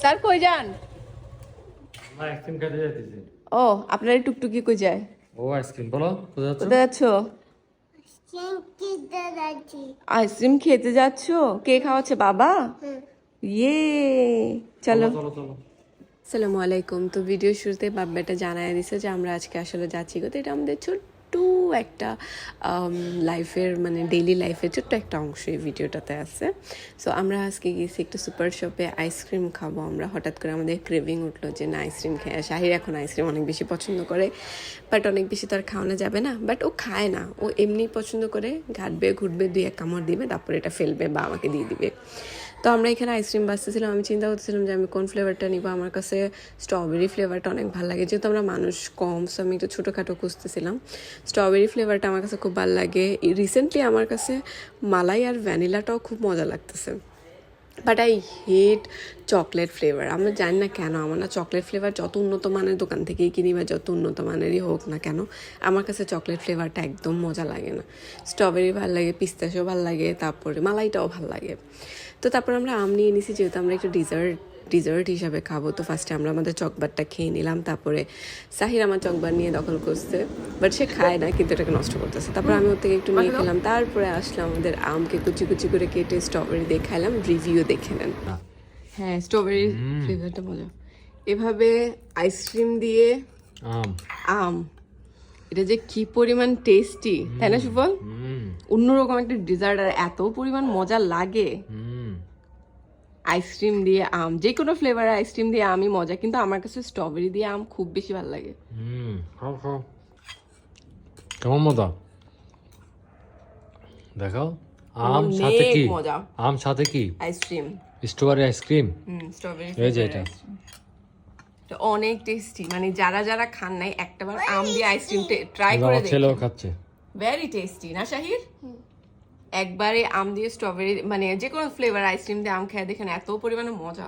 Sir কই যান? ও আপনার টুকটুকি কই যায়? ও আইসক্রিম বলো কোথায় যাচ্ছ? আইসক্রিম খেতে যাচ্ছ? কে খাওয়াচ্ছে বাবা? ইয়ে চলো। চলো চলো আলাইকুম। তো ভিডিও শুরুতে বাব্বাটা জানায় দিছে যে আমরা আজকে আসলে যাচ্ছি তো এটা আমাদের ছোট্ট একটা লাইফের মানে ডেইলি লাইফের ছোট্ট একটা অংশ এই ভিডিওটাতে আছে। সো আমরা আজকে গেছি একটু সুপার শপে আইসক্রিম খাব আমরা। হঠাৎ করে আমাদের ক্রেভিং উঠল যে না আইসক্রিম খেয়ে শাহির এখন আইসক্রিম অনেক বেশি পছন্দ করে বাট অনেক বেশি তো আর খাওয়ানো যাবে না। বাট ও খায় না। ও এমনি পছন্দ করে, ঘাটবে, ঘুরবে, দুই এক কামড় দিবে, তারপরে এটা ফেলবে বা আমাকে দিয়ে দিবে। তো আমরা এখানে আইসক্রিম বাঁচতেছিলাম আমি চিন্তা করতেছিলাম যে আমি কোন ফ্লেভারটা নিব? আমার কাছে স্ট্রবেরি ফ্লেভারটা অনেক ভালো লাগে। যেহেতু আমরা মানুষ কম সো আমি একটু ছোটোখাটো খুঁজতেছিলাম। স্ট্রবেরি ফ্লেভারটা আমার কাছে খুব ভালো লাগে। রিসেন্টলি আমার কাছে মালাই আর ভ্যানিলাটাও খুব মজা লাগতেছে। But I hate chocolate flavour আমরা জানি না কেন, আমার না চকলেট ফ্লেভার যত উন্নত মানের দোকান থেকেই কিনি বা যত উন্নত মানেরই হোক না কেন, আমার কাছে চকলেট ফ্লেভারটা একদম মজা লাগে না। স্ট্রবেরি ভালো লাগে পিস্তাশও ভালো লাগে, তারপরে মালাইটাও ভালো লাগে। তো তারপর আমরা আম নিয়ে নিছি যেহেতু আমরা একটু ডিজার্ট ডিজার্ট হিসাবে খাব। তো ফার্স্টে আমরা আমাদের চকবারটা খেয়ে নিলাম তারপরে সাহির আমার চকবার নিয়ে দখল করছে। বাট সে খায় না কিন্তু এটাকে নষ্ট করতেছে। তারপর আমি ওর থেকে একটু নিয়ে খেলাম তারপরে আসলাম আমাদের আমকে কুচি কুচি করে কেটে স্ট্রবেরি দিয়ে খাইলাম রিভিউ দেখে নেন। হ্যাঁ স্ট্রবেরি ফ্লেভারটা মজা এভাবে আইসক্রিম দিয়ে আম। আম। এটা যে কি পরিমাণ টেস্টি তাই না সুফল? অন্যরকম একটা ডিজার্ট আর এত পরিমাণ মজা লাগে। হুম। আইসক্রিম দিয়ে আম যে কোনো ফ্লেভার আইসক্রিম দিয়ে আমই মজা কিন্তু আমার কাছে স্ট্রবেরি দিয়ে আম খুব বেশি ভালো লাগে। হুম খাও খাও। কেমন মজা? দেখাও। আম সাথে কি? মজা। আম সাথে কি? Ice cream strawberry ice cream hmm strawberry এই যে এটা। অনেক টেস্টি মানে যারা যারা খান নাই একটাবার আম দিয়ে আইসক্রিম ট্রাই করে আমার ছেলেও খাচ্ছে। ভেরি টেস্টি না শাহির? একবারে আম দিয়ে স্ট্রবেরি মানে যে কোনো ফ্লেভার আইসক্রিম দিয়ে আম খেয়ে দেখেন এত পরিমাণে মজা।